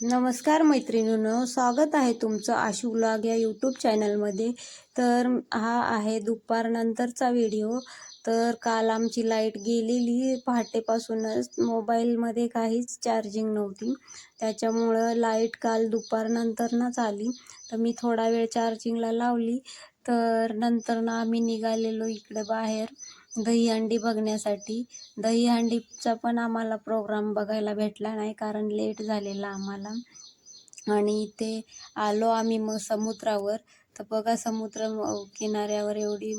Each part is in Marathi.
नमस्कार मैत्रिणींनो स्वागत आहे तुमचं आशू ब्लॉग या यूट्यूब चॅनलमध्ये तर हा आहे दुपारनंतरचा व्हिडिओ तर काल आमची लाइट गेलेली पहाटेपासूनच मोबाईलमध्ये काहीच चार्जिंग नव्हती. त्याच्यामुळं लाइट काल दुपारनंतरनंच आली. तर मी थोडा वेळ चार्जिंगला लावली. तर नंतर ना आम्ही निघालेलो इकडे बाहेर दहीहंडी बघण्यासाठी. दहीहंडीचा पण आम्हाला प्रोग्राम बघायला भेटला नाही कारण लेट झालेला आम्हाला. आणि इथे आलो आम्ही मग समुद्रावर. तर बघा समुद्र किनाऱ्यावर एवढी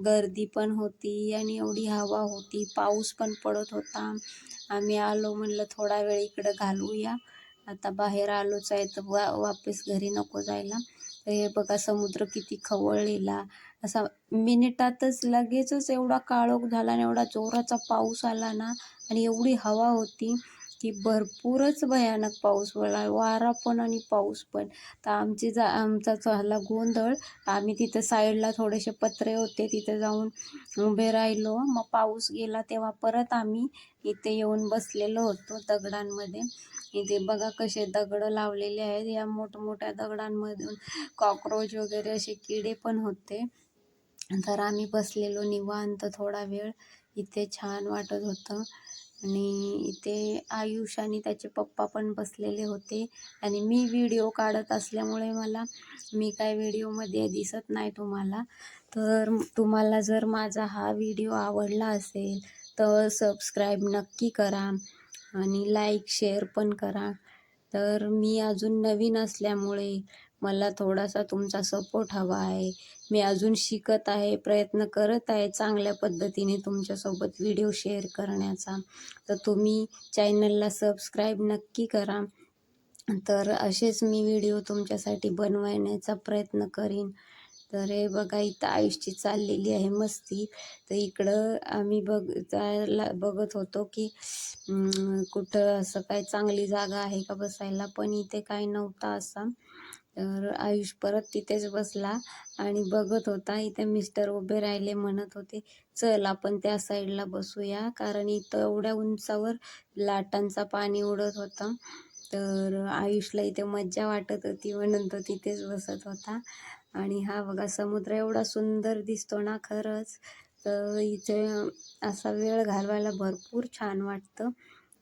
गर्दी पण होती आणि एवढी हवा होती. पाऊस पण पडत होता. आम्ही आलो म्हणलं थोडा वेळ इकडं घालवूया आता बाहेर आलोच आहे तर वा वापस घरी नको जायला. तर हे बघा समुद्र किती खवळलेला. असा मिनिटातच लगेचच एवढा काळोख झाला आणि एवढा जोराचा पाऊस आला ना आणि एवढी हवा होती की भरपूरच भयानक पाऊस पडला. वारा पण आणि पाऊस पण. तर आमची जा आमचा झाला गोंधळ आम्ही तिथं साईडला थोडेसे पत्रे होते तिथे जाऊन उभे राहिलो. मग पाऊस गेला तेव्हा परत आम्ही इथे येऊन बसलेलो होतो दगडांमध्ये. इथे बघा कसे दगड लावलेले आहेत. या मोठमोठ्या दगडांमधून कॉक्रोच वगैरे असे किडे पण होते. तर आम्ही बसलेलो निवांत थोडा वेळ. इथे छान वाटत होतं. आणि इथे आयुष आणि त्याचे पप्पा पण बसलेले होते. आणि मी व्हिडिओ काढत असल्यामुळे मला मी काय व्हिडिओमध्ये दिसत नाही तुम्हाला. तर तुम्हाला जर माझा हा व्हिडिओ आवडला असेल तर सबस्क्राईब नक्की करा. आणि लाईक शेअर पण करा. तर मी अजून नवीन असल्यामुळे मला थोडासा तुमचा सपोर्ट हवा आहे. मी अजून शिकत आहे प्रयत्न करत आहे चांगल्या पद्धतीने तुमच्यासोबत व्हिडिओ शेअर करण्याचा. तर तुम्ही चॅनलला सबस्क्राईब नक्की करा. तर असेच मी व्हिडिओ तुमच्यासाठी बनवण्याचा प्रयत्न करीन. तर हे बघा इथं आयुषची चाललेली आहे मस्ती. तर इकडं आम्ही बघ जायला बघत होतो की कुठं असं काय चांगली जागा आहे का बसायला पण इथे काय नव्हता असा. तर आयुष परत तिथेच बसला आणि बघत होता. इथे मिस्टर उभे राहिले म्हणत होते चल आपण त्या साईडला बसूया. कारण इथं एवढ्या उंचावर लाटांचा पाणी उडत होता. तर आयुषला इथे मज्जा वाटत होती म्हणून तो तिथेच बसत होता. आणि हा बघा समुद्र एवढा सुंदर दिसतो ना खरंच. तर इथे असा वेळ घालवायला भरपूर छान वाटतं.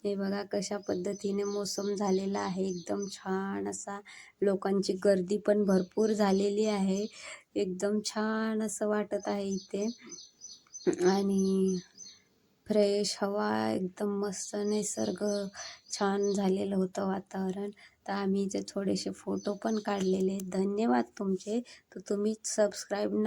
हे बघा कशा पद्धतीने मोसम झालेला आहे. एकदम छान असा लोकांची गर्दी पण भरपूर झालेली आहे. एकदम छान असं वाटत आहे इथे. आणि फ्रेश हवा एकदम मस्त निसर्ग छान झालेलं होतं वातावरण. तर आम्ही इथे थोडेसे फोटो पण काढलेले. धन्यवाद तुमचे. तर तुम्ही सबस्क्राईब न